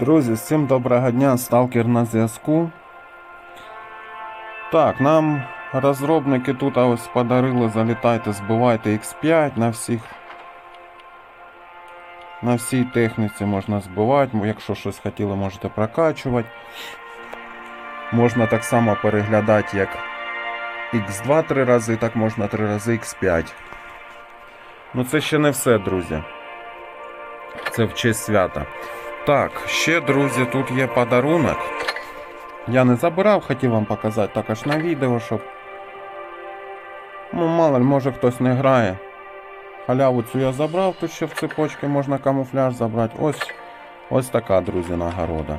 Друзі, всім доброго дня, сталкер на зв'язку. Так, нам розробники тут ось подарили, залітайте, збивайте X5 на всіх. На всій техніці можна збивати, якщо щось хотіли, можете прокачувати. Можна так само переглядати, як X2 три рази, так можна три рази X5. Ну це ще не все, друзі. Це в честь свята. Так, ще, друзі, тут є подарунок. Я не забирав, хотів вам показати також на відео, щоб. Ну, мало може хтось не грає. Халяву цю я забрав, тут ще в цепочці можна камуфляж забрати. Ось ось така, друзі, нагорода.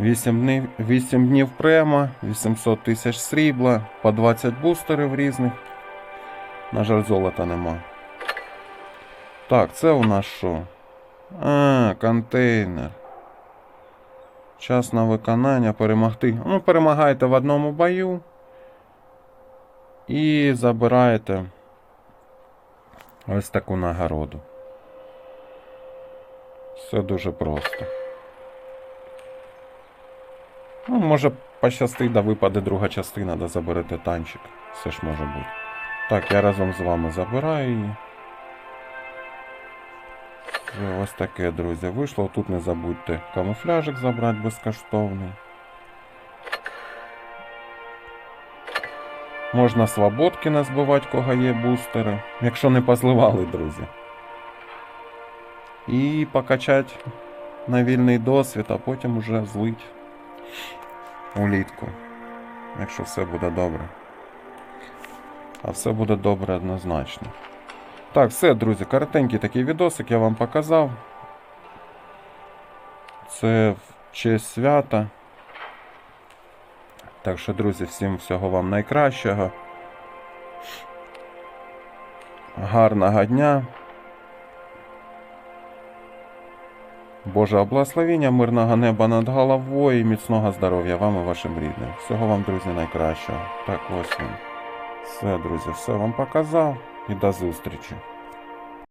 8 днів, 8 днів према, 800 тисяч срібла, по 20 бустерів різних. На жаль, золота нема. Так, це у нас що? А, контейнер. Час на виконання перемогти. Ну, перемагаєте в одному бою. І забираєте ось таку нагороду. Все дуже просто. Ну, може пощастить, да випаде друга частина, да заберете танчик. Все ж може бути. Так, я разом з вами забираю її. Ось таке, друзі, вийшло. Тут не забудьте камуфляжик забрати безкоштовний. Можна свободки назбивати, кого є бустери, якщо не позливали, друзі. І покачати на вільний досвід, а потім уже злить улітку. Якщо все буде добре. А все буде добре однозначно. Так, все, друзі, коротенький такий відосик я вам показав. Це в честь свята. Так що, друзі, всім всього вам найкращого. Гарного дня. Божого благословення, мирного неба над головою і міцного здоров'я вам і вашим рідним. Всього вам, друзі, найкращого. Так ось він. Все, друзі, все вам показав і до зустрічі.